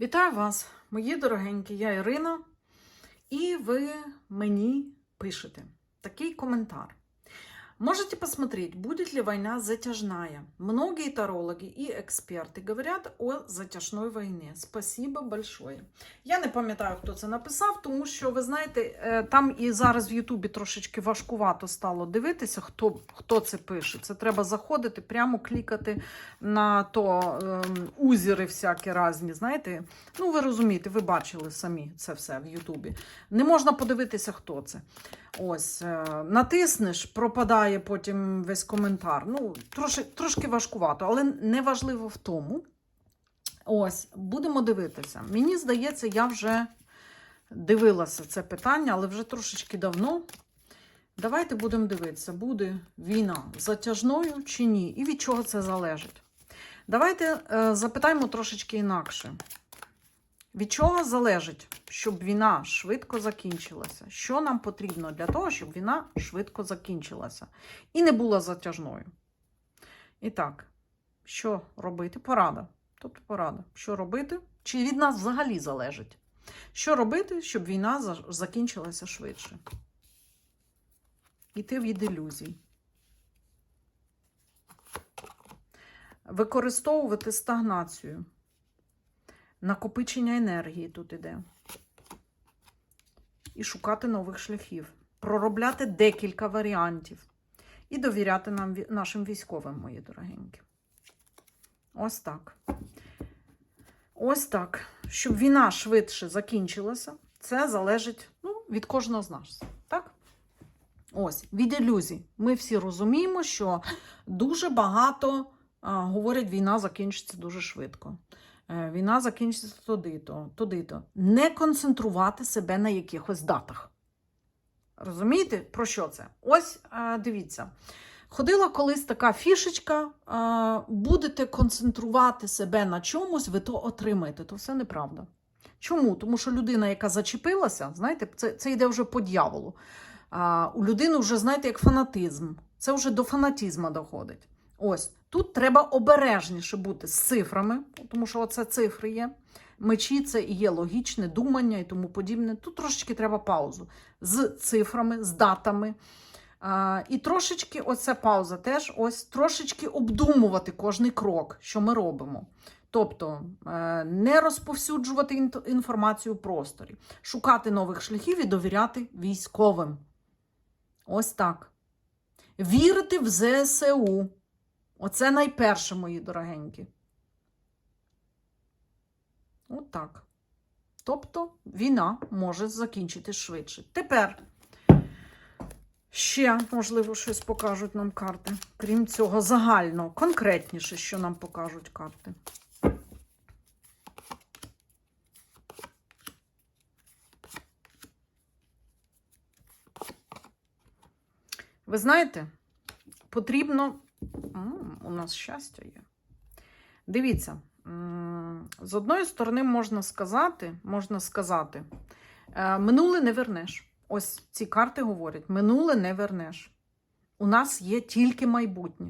Вітаю вас, мої дорогенькі, я Ірина, і ви мені пишете такий коментар. Можете посмотреть, будет ли война затяжная. Многие тарологи и эксперты говорят о затяжной війні. Спасибо большое. Я не пам'ятаю, хто це написав, тому що, ви знаєте, е, там і зараз в Ютубі трошечки важкувато стало дивитися, хто, хто це пише. Це треба заходити, прямо клікати на то ем, узіри всякі різні, знаєте. Ну, ви розумієте, ви бачили самі це все в Ютубі. Не можна подивитися, хто це. Ось, е, натиснеш, пропадає потім весь коментар. Ну, трошки, трошки важкувато, але не важливо в тому. Ось, будемо дивитися. Мені здається, я вже дивилася це питання, але вже трошечки давно. Давайте будемо дивитися, буде війна затяжною чи ні, і від чого це залежить. Давайте е, запитаємо трошечки інакше. Від чого залежить, щоб війна швидко закінчилася? Що нам потрібно для того, щоб війна швидко закінчилася і не була затяжною? І так, що робити? Порада. Тобто порада. Що робити? Чи від нас взагалі залежить? Що робити, щоб війна закінчилася швидше? Іти від ілюзій. Використовувати стагнацію. Накопичення енергії тут іде. І шукати нових шляхів. Проробляти декілька варіантів. І довіряти нам, нашим військовим, мої дорогенькі. Ось так. Ось так. Щоб війна швидше закінчилася, це залежить ну, від кожного з нас. Так? Ось, від ілюзій. Ми всі розуміємо, що дуже багато а, говорять, війна закінчиться дуже швидко. Е, Війна закінчиться туди-то, туди-то. Не концентрувати себе на якихось датах. Розумієте, про що це? Ось е, дивіться. Ходила колись така фішечка, е, будете концентрувати себе на чомусь, ви то отримаєте. То все неправда. Чому? Тому що людина, яка зачепилася, знаєте, це, це йде вже по дьяволу. У людини вже, знаєте, як фанатизм. Це вже до фанатізму доходить. Ось тут треба обережніше бути з цифрами, тому що оце цифри є. Мечі це і є логічне думання і тому подібне. Тут трошечки треба паузу з цифрами, з датами. А, і трошечки, оця пауза теж ось трошечки обдумувати кожний крок, що ми робимо. Тобто е, не розповсюджувати інформацію в просторі, шукати нових шляхів і довіряти військовим. Ось так. Вірити в ЗСУ. Оце найперше, мої дорогенькі. От. Тобто війна може закінчитись швидше. Тепер ще, можливо, щось покажуть нам карти. Крім цього, загально, конкретніше, що нам покажуть карти. Ви знаєте, потрібно. У нас щастя є. Дивіться, з одної сторони, можна сказати, можна сказати, е, минуле не вернеш. Ось ці карти говорять: минуле не вернеш. У нас є тільки майбутнє.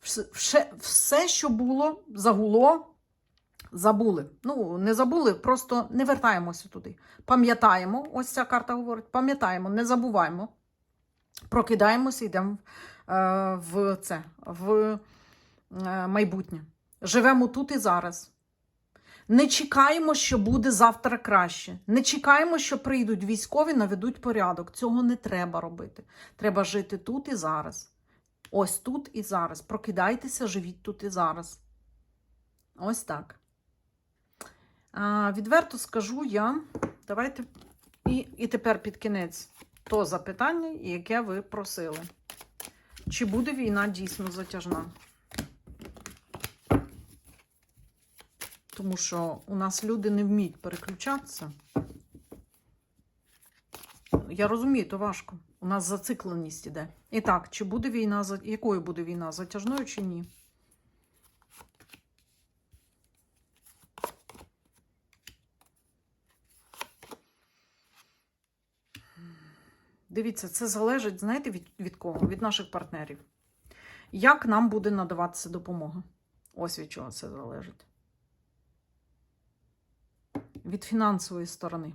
Все, все, що було, загуло, забули. Ну, не забули, просто не вертаємося туди. Пам'ятаємо, ось ця карта говорить: пам'ятаємо, не забуваємо. Прокидаємося, йдемо в це, в е, майбутнє. Живемо тут і зараз. Не чекаємо, що буде завтра краще. Не чекаємо, що прийдуть військові, наведуть порядок. Цього не треба робити. Треба жити тут і зараз. Ось тут і зараз. Прокидайтеся, живіть тут і зараз. Ось так. А, відверто скажу я. Давайте. І, і тепер під кінець то запитання, яке ви просили. Чи буде війна дійсно затяжна? Тому що у нас люди не вміють переключатися. Я розумію, то важко. У нас зацикленість іде. І так, чи буде війна, якою буде війна? Затяжною чи ні? Дивіться, це залежить, знаєте, від, від кого? Від наших партнерів. Як нам буде надаватися допомога? Ось від чого це залежить. від фінансової сторони.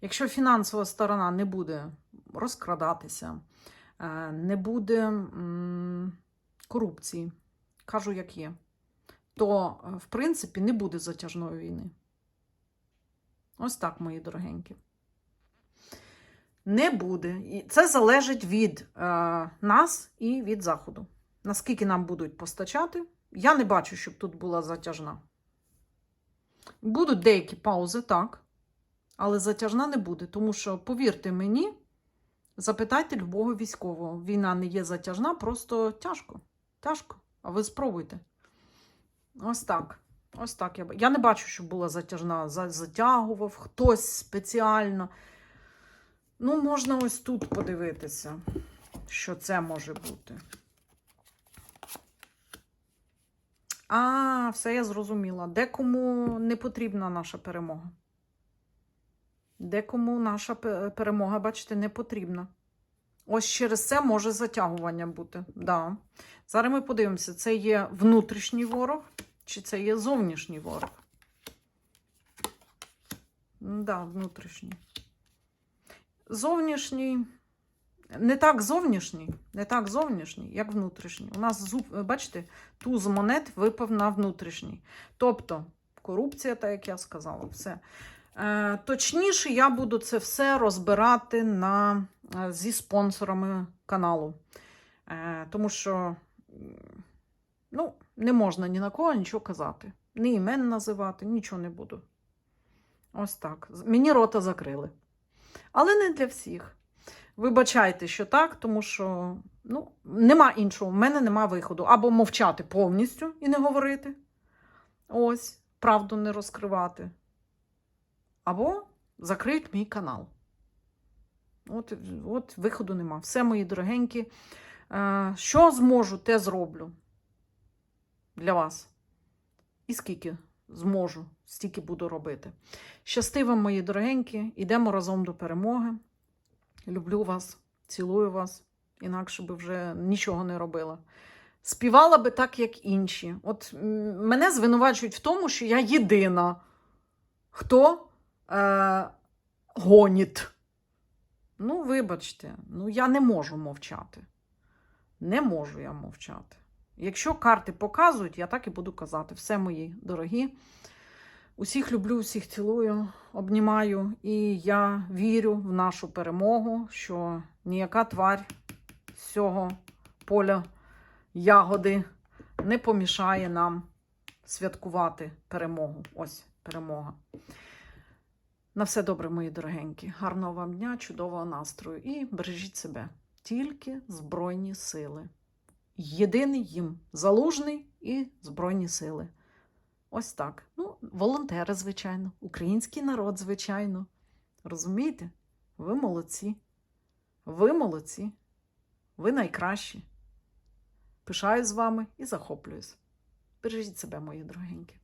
Якщо фінансова сторона не буде розкрадатися, е, не буде корупції, кажу, як є, то, е, в принципі, не буде затяжної війни. Ось так, мої дорогенькі. Не буде. І це залежить від е, нас і від Заходу. Наскільки нам будуть постачати, я не бачу, щоб тут була затяжна. Будуть деякі паузи, так. Але затяжна не буде, тому що, повірте мені, запитайте любого військового. Війна не є затяжна, просто тяжко. Тяжко. А ви спробуйте. Ось так. Ось так. Я, я не бачу, щоб була затяжна. Затягував хтось спеціально. Ну, можна ось тут подивитися, що це може бути. А, все я зрозуміла. Декому не потрібна наша перемога. Декому наша перемога, бачите, не потрібна. Ось через це може затягування бути. Да. Зараз ми подивимося, це є внутрішній ворог, чи це є зовнішній ворог. Да, внутрішній. Зовнішній. Не так зовнішній, не так зовнішній, як внутрішній. У нас зуб, бачите, туз монет випав на внутрішній. Тобто корупція, так як я сказала, все. Е, точніше, я буду це все розбирати на, е, зі спонсорами каналу. Е, тому що ну, не можна ні на кого нічого казати. Ні імен називати, нічого не буду. Ось так. Мені рота закрили. Але не для всіх. Вибачайте, що так, тому що ну, нема іншого. В мене нема виходу. Або мовчати повністю і не говорити. Ось, правду не розкривати. Або закриють мій канал. От, от виходу нема. Все, мої дорогенькі. Е, Що зможу, те зроблю для вас. І скільки зможу, стільки буду робити. Щасти вам, мої дорогенькі, ідемо разом до перемоги. Люблю вас, цілую вас, інакше би вже нічого не робила. Співала би так, як інші. От мене звинувачують в тому, що я єдина, хто е, гоніт. Ну, вибачте, ну я не можу мовчати. Не можу я мовчати. Якщо карти показують, я так і буду казати. Все мої дорогі. Усіх люблю, усіх цілую, обнімаю, і я вірю в нашу перемогу, що ніяка тварь з цього поля ягоди не помішає нам святкувати перемогу. Ось перемога. На все добре, мої дорогенькі. Гарного вам дня, чудового настрою і бережіть себе. Тільки Збройні сили. Єдиний їм залужний і Збройні сили. Ось так. Ну, волонтери, звичайно, український народ, звичайно. Розумієте? Ви молодці. Ви молодці. Ви найкращі. Пишаю з вами і захоплююсь. Бережіть себе, мої дорогенькі.